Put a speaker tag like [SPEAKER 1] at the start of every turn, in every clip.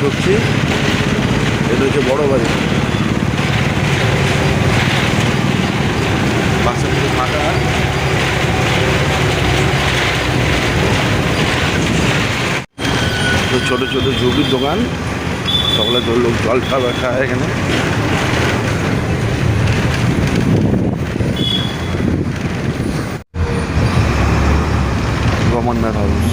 [SPEAKER 1] ঢুকছি। এটা হচ্ছে বড় বাজার বাসে পুরো ফাঁকা। ছোটো ছোটো ঝুঁকির দোকান। সকলে লোক জল খাবার খায় এখানে। গভর্নমেন্ট হাউস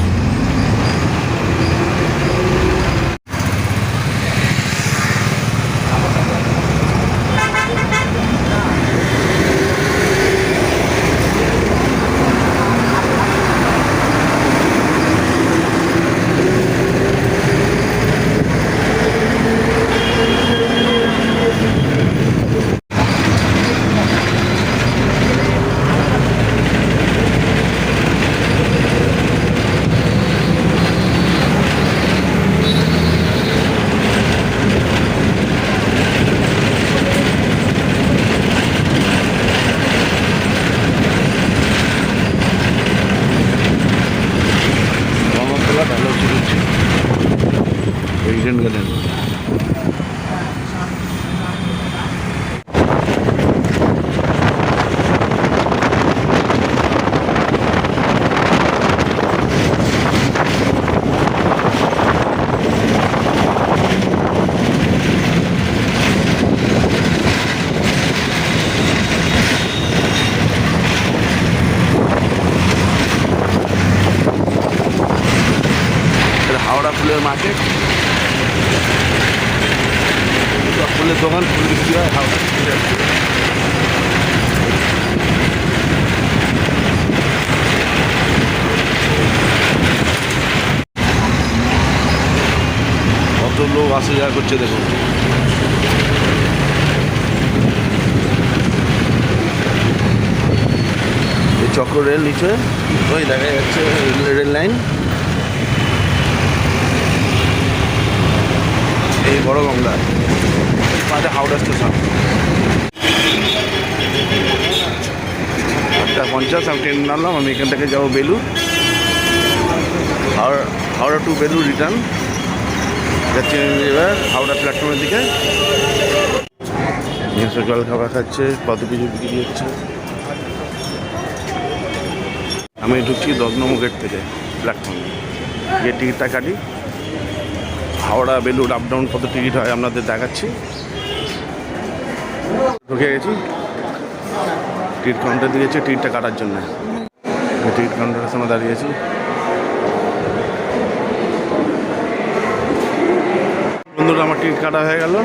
[SPEAKER 1] গঙ্গাতলা ভালো চলছে প্রেসিডেন্ট গার্ডেন এটা হাওড়া ফুলের মার্কেট ফুলের দোকান ফুল বিক্রি হয় হাওড়া কত লোক আসা যাওয়া করছে, দেখুন। চক্র রেল নিচে, ওই দেখা যাচ্ছে রেল লাইন। বড় গঙ্গা। পাশে হাওড়া স্টেশন। আটটা পঞ্চাশ, আমি ট্রেন নামলাম, আমি এখান থেকে যাব বেলুর হাওড়া হাওড়া টু বেলুর রিটার্ন যাচ্ছি এবার হাওড়া প্ল্যাটফর্মের দিকে। নিজস্ব জল খাবার খাচ্ছে, কত কিছু বিক্রি হচ্ছে। আমি ঢুকছি দশ নম্বর গেট থেকে প্ল্যাটফর্মে গিয়ে টিকিটটা কাটি। হাওড়া বেলুর আপ ডাউন কত টিকিট হয় আপনাদের দেখাচ্ছি। ঢুকে গেছি। টিকিট কাউন্টার দিয়েছে টিকিটটা কাটার জন্য। টিকিট কাউন্টারের সামনে দাঁড়িয়েছি বন্ধুরা, আমার টিকিট কাটা হয়ে গেল।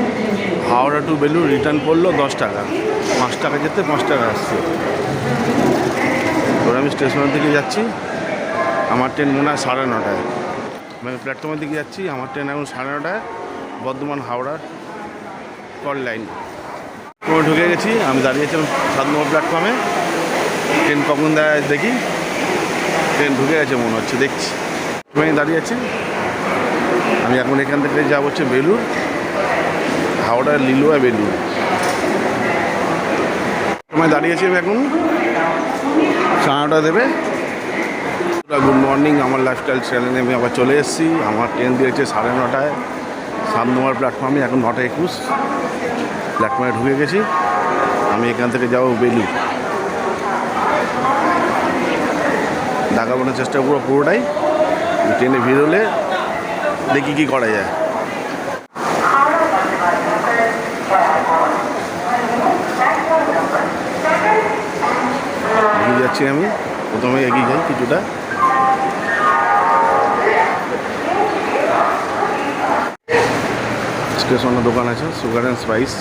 [SPEAKER 1] হাওড়া টু বেলুর রিটার্ন পড়ল দশ টাকা। পাঁচ টাকা যেতে, পাঁচ টাকা আসছে। এবার আমি স্টেশনের দিকে যাচ্ছি। আমার ট্রেন মনে হয় সাড়ে নটায়। আমি প্ল্যাটফর্মের দিকে যাচ্ছি। আমার ট্রেন এখন সাড়ে নটায় বর্ধমান হাওড়ার কল লাইন। প্ল্যাটফর্মে ঢুকে গেছি, আমি দাঁড়িয়েছিলাম সাত নম্বর প্ল্যাটফর্মে। ট্রেন কখন দেয় দেখি। ট্রেন ঢুকে গেছে মনে হচ্ছে, দেখছি। আমি দাঁড়িয়ে আছি। আমি এখন এখান থেকে যাব হচ্ছে বেলুর হাওড়া লিলুয়া বেলুর সময় দাঁড়িয়েছি আমি এখন। সাড়ে দেবে। গুড মর্নিং আমার লাইফস্টাইল চ্যানেলে আমি আবার চলে এসেছি। আমার ট্রেন দিয়েছে সাড়ে নটায়। সাত নম্বর প্ল্যাটফর্মে এখন নটা একুশ। প্ল্যাটফর্মে ঢুকে গেছি। আমি এখান থেকে যাব বেলু দেখাবোনার চেষ্টা করব পুরোটাই। ট্রেনে ভিড় হলে দেখি কী করা যায়। যাচ্ছি আমি। প্রথমে এগিয়ে যাই কিছুটা। স্টেশনের দোকান আছে, সুগার অ্যান্ড স্পাইস।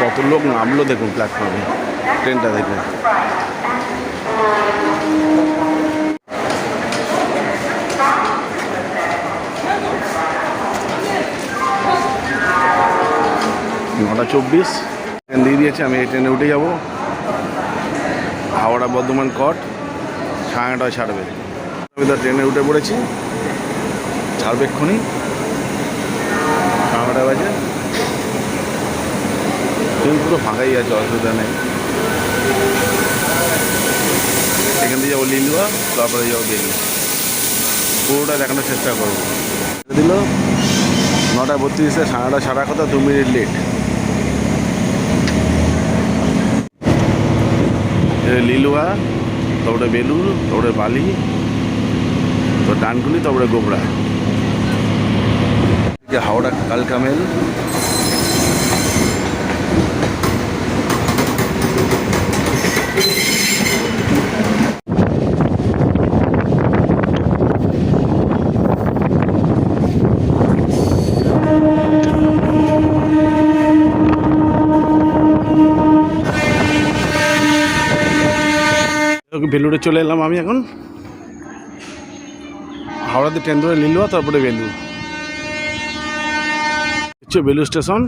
[SPEAKER 1] কত লোক নামলো দেখুন প্ল্যাটফর্মে ট্রেনটা দেখে নটা চব্বিশ, ট্রেন দিয়ে দিয়েছে, আমি এই ট্রেনে উঠে যাব। হাওড়া বর্ধমান কট সাড়ে নটায় ছাড়বে। আমি তো ট্রেনে উঠে পড়েছি। এক্ষুনি। সাড়ে বাজে। ট্রেন পুরো ফাঁকাই আছে, অসুবিধা নেই। এখান থেকে যাব লিলুয়া, তারপরে যাব বেলু পুরোটা দেখানোর চেষ্টা করব। দিল, নটা বত্রিশে সাড়ে সারা কথা, দু মিনিট লেট লিলুয়া, তারপরে বেলুর তারপরে বালি তো ডানকুনি, তারপরে গোবরা। হাওড়া কালকামেল বেলুড়ে চলে এলাম আমি এখন। হাওড়াতে ট্রেন ধরে লিলুয়া তারপরে বেলুর হচ্ছে বেলুর স্টেশন।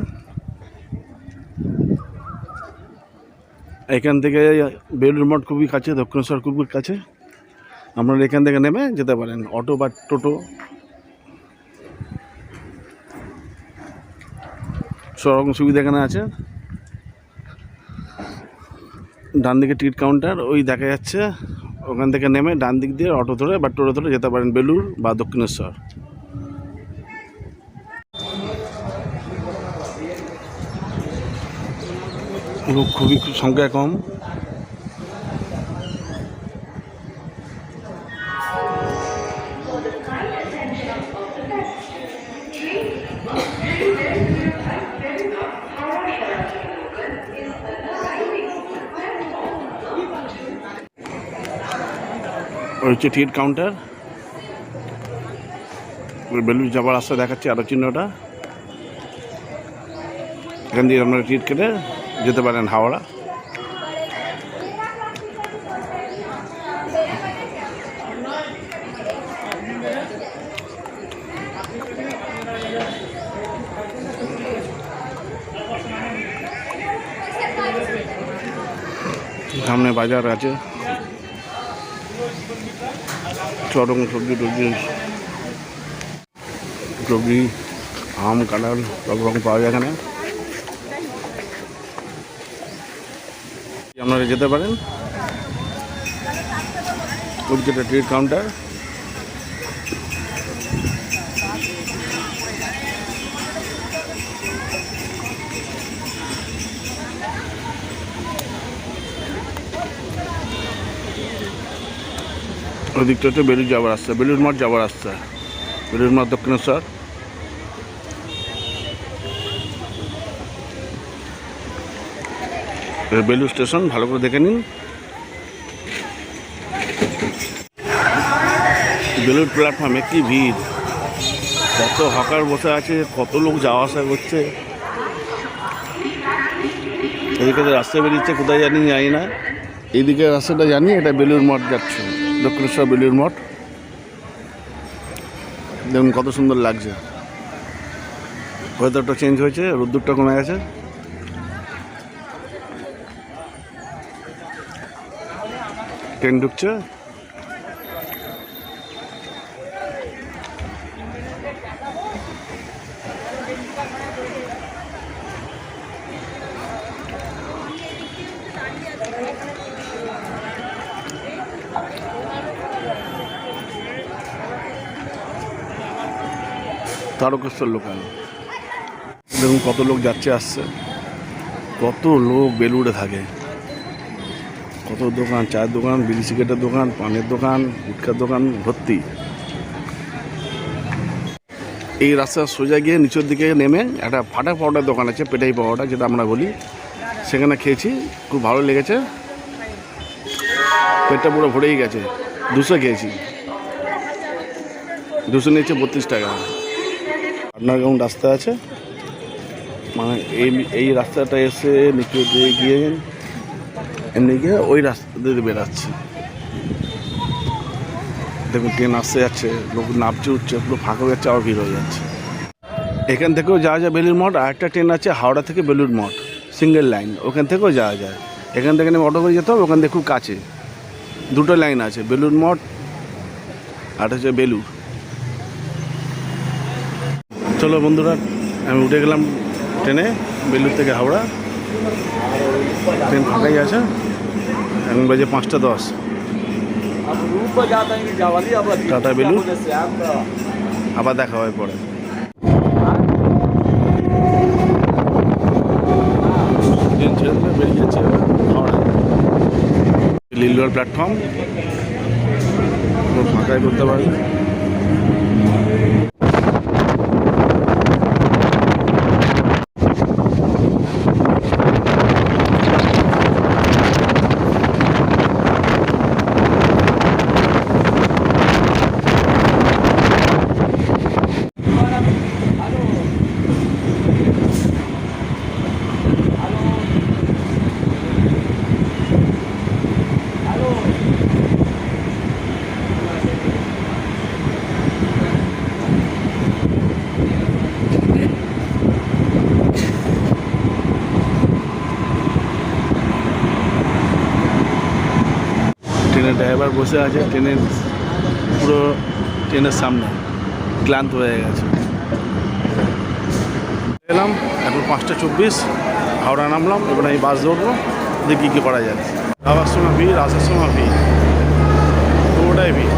[SPEAKER 1] এখান থেকে বেলুর মঠ খুবই কাছে, দক্ষিণেশ্বর খুবই কাছে। আপনারা এখান থেকে নেমে যেতে পারেন, অটো বা টোটো। সব রকম সুবিধা এখানে আছে। ডান দিকে টিকিট কাউন্টার, ওই দেখা যাচ্ছে। ওখান থেকে নেমে ডান দিক দিয়ে অটো ধরে বা টোটো ধরে যেতে পারেন বেলুর বা দক্ষিণেশ্বর। লোক খুবই সংখ্যা কম। হচ্ছে টিকিট কাউন্টার। বেলুর যাবার রাস্তা দেখাচ্ছে আরও চিহ্নটা। এখান দিয়ে আপনারা টিকিট কেটে যেতে পারেন হাওড়া। সামনে বাজার আছে। চরম সবজি টবজি। সবজি, আম, কাঁঠাল সব রকম পাওয়া যায় এখানে। আপনারা যেতে পারেন? একটা টিকিট কাউন্টার। ওদিকটা হচ্ছে বেলুর যাওয়ার রাস্তা বেলুর মাঠ যাওয়ার রাস্তা। বেলুর মাঠ দক্ষিণেশ্বর। বেলুর স্টেশন, ভালো করে দেখে নিন। বেলুর প্ল্যাটফর্মে কি ভিড়? কত হকার বসে আছে, কত লোক যাওয়া আসা করছে? এদিকে তো রাস্তা বেরিয়েছে, কোথায় জানি জানি না। এইদিকে রাস্তাটা জানি, এটা বেলুর মঠ যাচ্ছে, দক্ষিণেশ্বর বেলুর মঠ। দেখুন কত সুন্দর লাগছে। ওয়েদারটা চেঞ্জ হয়েছে, রোদ্দুরটা কমে গেছে। ট্রেন ঢুকছে তারকেশ্বর লোকাল দেখুন কত লোক যাচ্ছে আসছে। কত লোক বেলুড়ে থাকে। কত দোকান? চায়ের দোকান, বিড়ি সিগারেটের দোকান, পানের দোকান, গুটখার দোকান, ভর্তি। এই রাস্তা সোজা গিয়ে নিচের দিকে নেমে একটা ফাটা পাউডার দোকান আছে, পেটাই পাউডার যেটা আমরা বলি। সেখানে খেয়েছি, খুব ভালো লেগেছে। পেটটা পুরো ভরেই গেছে। দুশো খেয়েছি। দুশো নিয়েছে বত্রিশ টাকা। আপনার কেমন রাস্তা আছে। মানে এই এই রাস্তাটা এসে নিচে দিয়ে গিয়ে এমনি গিয়ে ওই রাস্তা দিয়ে বেরাচ্ছে দেখুন ট্রেন আসতে যাচ্ছে, লোক নামছে, উঠছে, পুরো ফাঁকা হয়ে যাচ্ছে, আবার ভিড় হয়ে যাচ্ছে। এখান থেকেও যাওয়া যায় বেলুর মঠ আর একটা ট্রেন আছে হাওড়া থেকে বেলুর মঠ, সিঙ্গেল লাইন, ওখান থেকেও যাওয়া যায়। এখান থেকে অটো করে যেতে হবে, ওখান থেকে খুব কাছে। দুটো লাইন আছে বেলুর মঠ আর হচ্ছে বেলুর চলো বন্ধুরা, আমি উঠে গেলাম ট্রেনে বেলুর থেকে হাওড়া। ট্রেন ফাঁকাই আছে? এখন বাজে পাঁচটা দশ।
[SPEAKER 2] টাটা বেলু।
[SPEAKER 1] আবার দেখা হয় পরে। ট্রেন লিলুয়ার প্ল্যাটফর্ম। ফাঁকাই করতে পারি ট্রেনের ড্রাইভার বসে আছে, ট্রেনের পুরো ট্রেনের সামনে ক্লান্ত হয়ে গেছে। এলাম, এখন পাঁচটা চব্বিশ, হাওড়া নামলাম, এবার আমি বাস ধরবো, দেখি কী করা যায়। যাওয়ার সময় ভিড় আসার সময় ভিড় পুরোটাই ভিড়